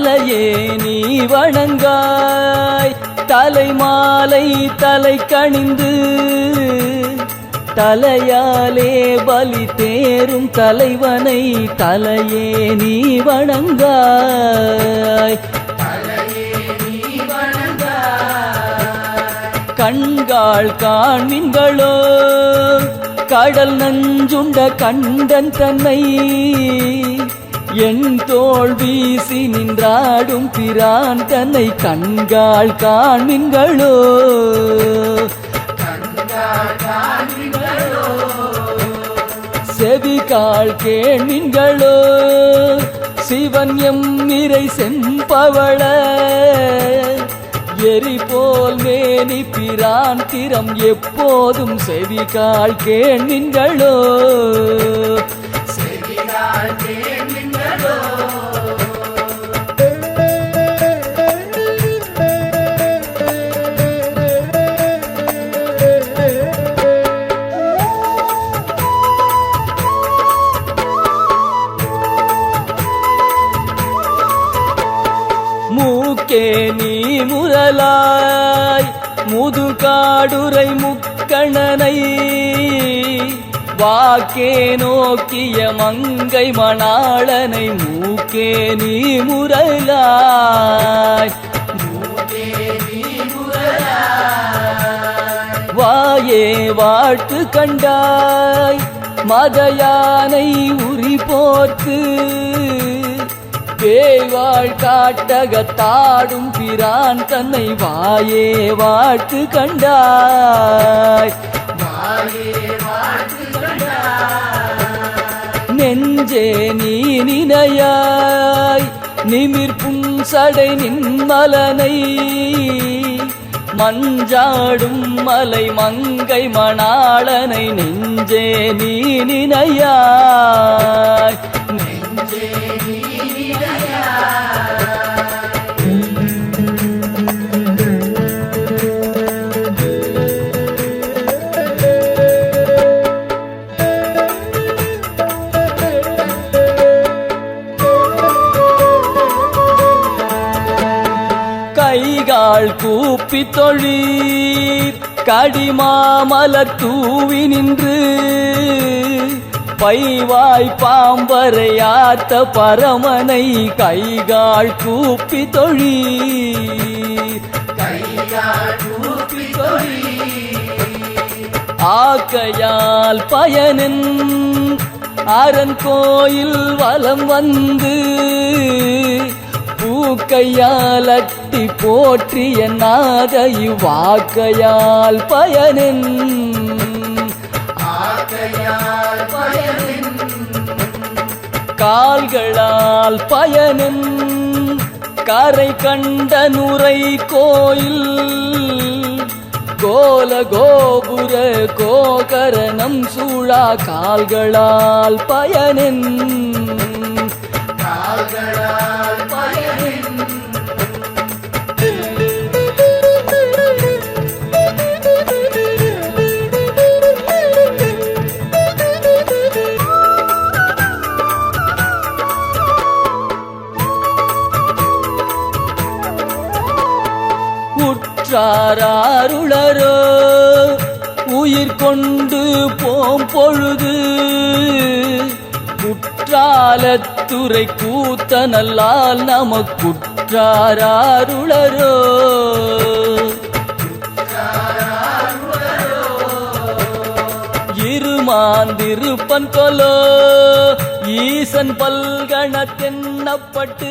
தலையே நீ வணங்காய். தலை மாலை தலை கணிந்து தலையாலே பலி தேரும் தலைவனை தலையே நீ வணங்காய். கண்காள் காண்மின்களோ கடல் நஞ்சுண்ட கண்டன் தன்னை என் தோல் வீசி நின்றாடும் பிரான் தன்னை கண்காள் காண்மின்களோ செவிகால் கேண்மின்களோ சிவன் எம் நிறை செம்பவள எரி போல் மேனி பிரான் திறம் எப்போதும் செவிகால் கேண்மின்களோ முக்கணனை வாக்கே நோக்கிய மங்கை மணாளனை மூக்கே நீ முரலாய் வாயே வாழ்த்து கண்டாய் மதயானை உரி போர்த்து பேய்வாள் காட்டகத்தாடும் பிரான் தன்னை வாயே வாழ்த்து கண்டாய். நினையாய் நிமிர்ப்பும் சடை நின்மலனை. மஞ்சாடும் மலை மங்கை மணாளனை நெஞ்சே நீ நினையாய். நெஞ்சே நீ நினையாய். கூப்பி தொழீர் கடிமாமலர் தூவி நின்று பைவாய் பாம்பரையாத்த பரமனை கைகால் கூப்பி தொழீர் ஆக்கையால் பயனின் அரண் கோயில் வலம் வந்து பூக்கையால் அட்டி போற்றிய நாத இவ்வாக்கையால் பயனின். கால்களால் பயனின். கரை கண்ட நுரை கோயில். கோல கோபுர கோகரணம் சூழா கால்களால் பயனின். அருளரோ உயிர் கொண்டு போம் பொழுது குற்றாலத்துறை கூத்த நல்லால் நமக்குற்றாருளரோ இருமாந்திருப்பன் கொலோ ஈசன் பல்கண தென்னப்பட்டு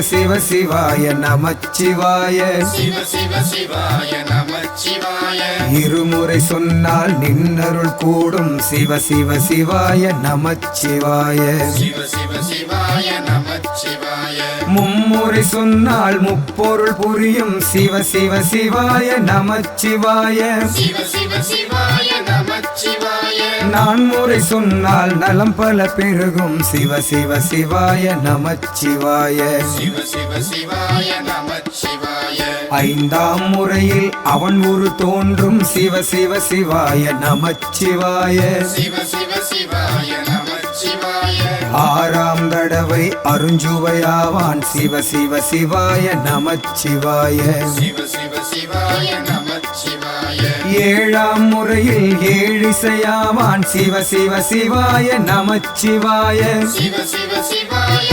சிவ சிவ சிவாய நமச்சிவாய. சிவ சிவ சிவாய நமச்சிவாய. இருமுறை சொன்னால் நின்னருள் கூடும் சிவ சிவ சிவாய நமச்சிவாய. சிவ சிவ சிவாய நமச்சிவாய. மும்முறை சொன்னால் முப்பொருள் புரியும் சிவ சிவ சிவாய நமச்சிவாய. சிவ சிவ சிவாய நமச்சிவாய. நான் முறை சொன்னால் நலம் பல பெருகும். சிவ சிவ சிவாய நமச்சிவாய. சிவ சிவ சிவாய நமச்சிவாய ஐந்தாம் முறையில் அவன் ஒரு தோன்றும். சிவ சிவ சிவாய நமச்சிவாய. சிவ சிவ சிவாய நமச்சிவாய ஆறாம் தடவை அருஞ்சுவையாவான். சிவ சிவ சிவாய நமச்சிவாய. சிவ சிவ சிவாய ஏழாம் முறையில் ஏழிசையாவான். சிவ சிவ சிவாய நமச்சிவாய. சிவ சிவ சிவாய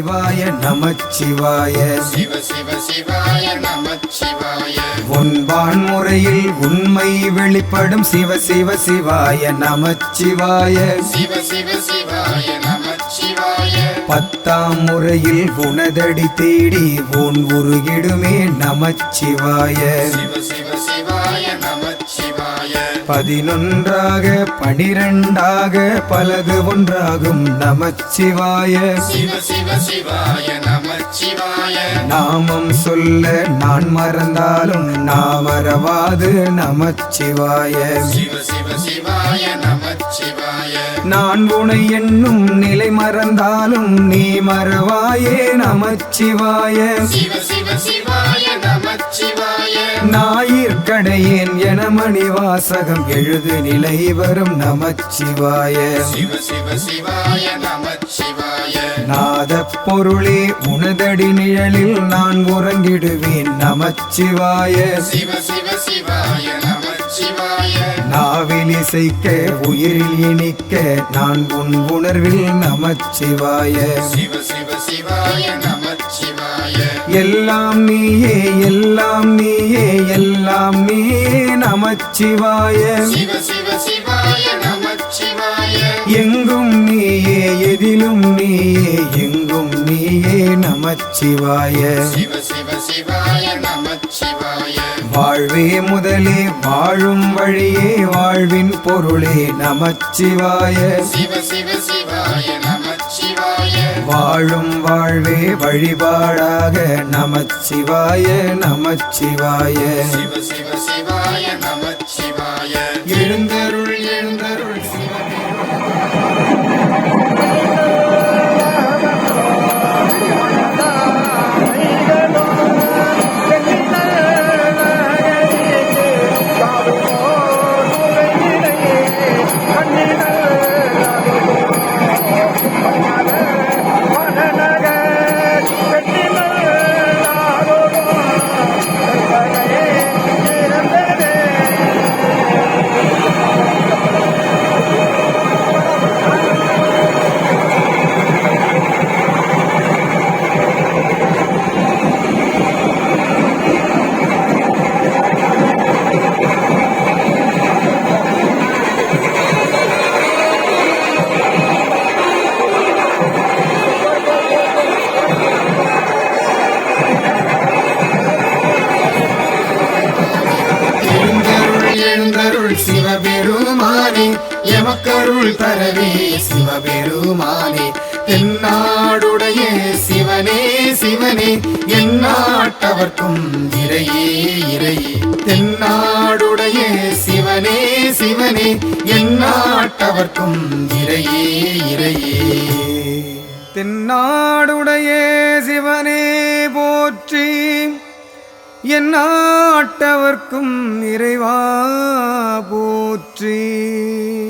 சிவாய நமச்சிவாய. சிவ சிவ சிவாய நமச்சிவாய. ஒன்பான் முறையில் உண்மை வெளிப்படும் சிவ சிவ சிவாய நமச்சிவாய. சிவ சிவ சிவாய நமச்சிவாய. பத்தாம் முறையில் உனதடி தேடி உன் உருகிடுமே நமச்சிவாய. சிவ பதினொன்றாக பனிரெண்டாக பலது ஒன்றாகும் நமச்சிவாய. சிவ சிவ சிவாய நமச்சிவாய. நாமம் சொல்ல நான் மறந்தாலும் நாமரவாது நமச்சிவாய. சிவ சிவ சிவாய நமச்சிவாய. நான் உனை என்னும் நிலை மறந்தாலும் நீ மறவாயே நமச்சிவாய. சிவ சிவ நமச்சிவாய ஞாயிற்கடையேன் என மணிவாசகம் எழுது நிலை வரும் நமச்சிவாய. சிவ சிவ சிவாய நமச்சிவாய. நாத பொருளே உனதடி நிழலில் நான் உறங்கிடுவேன் நமச்சிவாய. சிவ சிவ சிவாய நமச்சிவாய. நாவில் இசைக்க உயிரில் இனிக்க நான் உன் உணர்வில் நமச்சிவாய. சிவ சிவ சிவாய எல்லாம் நீயே எல்லாம் நீயே எல்லாம் நீயே நமச்சிவாய. சிவ சிவ சிவாய நமச்சிவாய. எங்கும் நீயே எதிலும் நீயே எங்கும் நீயே நமச்சிவாய. சிவ சிவ சிவாய நமச்சிவாய. வாழ்வே முதலே வாழும் வழியே வாழ்வின் பொருளே நமச்சிவாய. சிவ சிவ வாழும் வாழ்வே வழிபாடாக நமச்சிவாய நமச்சிவாய. சிவ சிவ சிவாய நமச்சிவாய. எழுந்தருள் எமக்கருள் தரவே சிவபெருமானே. தென்னாடுடைய சிவனே சிவனே. எந்நாட்டவர்க்கும் இறையே இறையே. தென்னாடுடைய சிவனே சிவனே. எந்நாட்டவர்க்கும் இறையே இறையே. தென்னாடுடைய சிவனே போற்றி. எந்நாட்டவர்க்கும் இறைவா போற்றி.